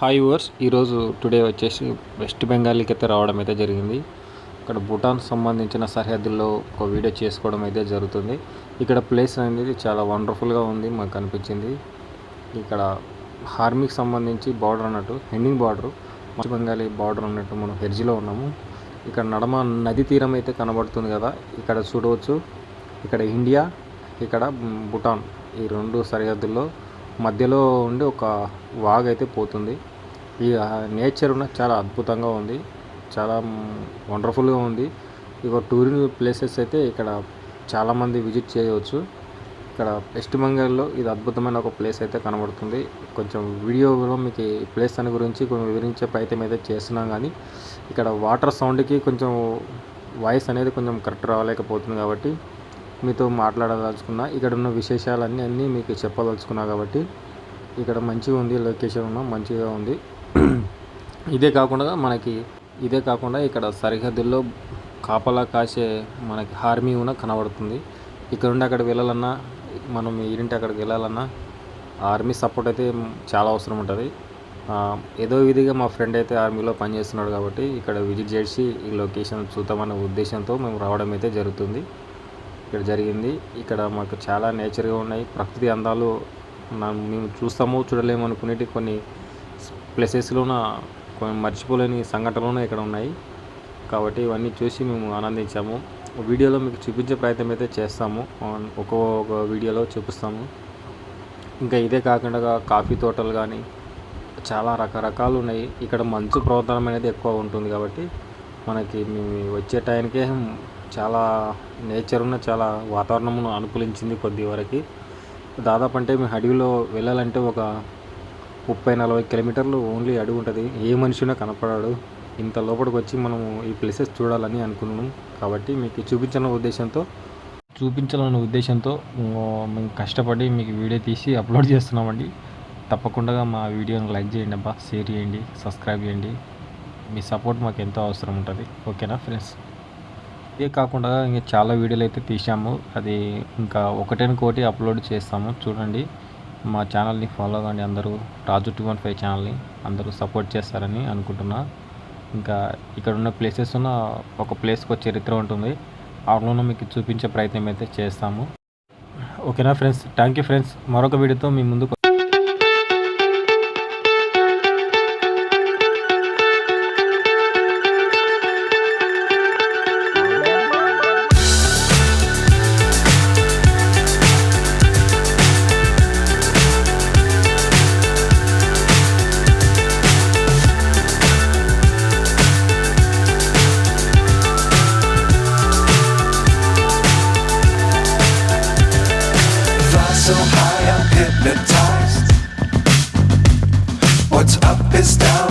Hi వర్స్ ఈరోజు today వచ్చేసి వెస్ట్ బెంగాల్కి అయితే రావడం అయితే జరిగింది. ఇక్కడ భూటాన్ సంబంధించిన సరిహద్దుల్లో ఒక వీడియో చేసుకోవడం అయితే జరుగుతుంది. ఇక్కడ ప్లేస్ అనేది చాలా వండర్ఫుల్గా ఉంది మాకు అనిపించింది. ఇక్కడ ఆర్మీకి సంబంధించి బార్డర్ అన్నట్టు ending border west Bengali border అన్నట్టు మనం హెర్జీలో ఉన్నాము. ఇక్కడ నడమ నది తీరం అయితే కనబడుతుంది కదా ఇక్కడ చూడవచ్చు. ఇక్కడ ఇండియా ఇక్కడ భూటాన్ ఈ రెండు సరిహద్దుల్లో మధ్యలో ఉండి ఒక వాగ్ అయితే పోతుంది. ఈ నేచర్ ఉన్న చాలా అద్భుతంగా ఉంది. చాలా వండర్ఫుల్గా ఉంది. ఇక టూరింగ్ ప్లేసెస్ అయితే ఇక్కడ చాలామంది విజిట్ చేయవచ్చు. ఇక్కడ వెస్ట్ బెంగాల్లో ఇది అద్భుతమైన ఒక ప్లేస్ అయితే కనబడుతుంది. కొంచెం వీడియోలో మీకు ఈ ప్లేస్ దాని గురించి కొంచెం వివరించే ప్రయత్నం అయితే చేస్తున్నాం కానీ ఇక్కడ వాటర్ సౌండ్కి కొంచెం వాయిస్ అనేది కొంచెం కరెక్ట్ రావలేకపోతుంది కాబట్టి మీతో మాట్లాడదలుచుకున్నా ఇక్కడ ఉన్న విశేషాలన్నీ అన్నీ మీకు చెప్పదలుచుకున్నా కాబట్టి ఇక్కడ మంచిగా ఉంది లొకేషన్ ఉన్న మంచిగా ఉంది. ఇదే కాకుండా మనకి ఇదే కాకుండా ఇక్కడ సరిహద్దుల్లో కాపలా కాసే మనకి ఆర్మీ ఉన్న కనబడుతుంది. ఇక్కడ నుండి అక్కడికి వెళ్ళాలన్నా మనం ఏంటి అక్కడికి వెళ్ళాలన్నా ఆర్మీ సపోర్ట్ అయితే చాలా అవసరం ఉంటుంది. ఏదో విధిగా మా ఫ్రెండ్ అయితే ఆర్మీలో పనిచేస్తున్నాడు కాబట్టి ఇక్కడ విజిట్ చేసి ఈ లొకేషన్ చూద్దామనే ఉద్దేశంతో మేము రావడం అయితే జరుగుతుంది. ఇక్కడ జరిగింది. ఇక్కడ మాకు చాలా నేచర్గా ఉన్నాయి. ప్రకృతి అందాలు మేము చూస్తాము చూడలేము అనుకునేటి కొన్ని ప్లేసెస్లోన కొన్ని మర్చిపోలేని సంఘటనలు ఇక్కడ ఉన్నాయి. కాబట్టి ఇవన్నీ చూసి మేము ఆనందించాము. వీడియోలో మీకు చూపించే ప్రయత్నం అయితే చేస్తాము. ఒక్కొక్క ఒక్కో ఒక వీడియోలో చూపిస్తాము. ఇంకా ఇదే కాకుండా కాఫీ తోటలు కానీ చాలా రకరకాలు ఉన్నాయి. ఇక్కడ మంచు ప్రవర్తనం అనేది ఎక్కువ ఉంటుంది కాబట్టి మనకి మేము వచ్చే టైంకే చాలా నేచర్ను చాలా వాతావరణమును అనుకూలించింది కొద్ది వరకు. దాదాపు అంటే మేము అడవిలో వెళ్ళాలంటే ఒక ముప్పై నలభై కిలోమీటర్లు ఓన్లీ అడవి ఉంటుంది. ఏ మనిషినా కనపడాడు. ఇంత లోపలికి వచ్చి మనము ఈ ప్లేసెస్ చూడాలని అనుకున్నాం. కాబట్టి మీకు చూపించాలన్న ఉద్దేశంతో చూపించాలన్న ఉద్దేశంతో మేము కష్టపడి మీకు వీడియో తీసి అప్లోడ్ చేస్తున్నామండి. తప్పకుండా మా వీడియోని లైక్ చేయండి అబ్బా షేర్ చేయండి సబ్స్క్రైబ్ చేయండి. మీ సపోర్ట్ మాకు ఎంతో అవసరం ఉంటుంది. ఓకేనా ఫ్రెండ్స్ ఇదే కాకుండా ఇంకా చాలా వీడియోలు అయితే తీసాము అది ఇంకా ఒకటేనుకోటి అప్లోడ్ చేస్తాము. చూడండి. మా ఛానల్ని ఫాలో కండి అందరూ. రాజు టూ వన్ ఫైవ్ ఛానల్ని అందరూ సపోర్ట్ చేస్తారని అనుకుంటున్నా. ఇంకా ఇక్కడ ఉన్న ప్లేసెస్ ఉన్న ఒక ప్లేస్కి ఒక చరిత్ర ఉంటుంది. అందులోనూ మీకు చూపించే ప్రయత్నం అయితే చేస్తాము. ఓకేనా ఫ్రెండ్స్? Thank you friends. మరొక వీడియోతో మీ ముందుకు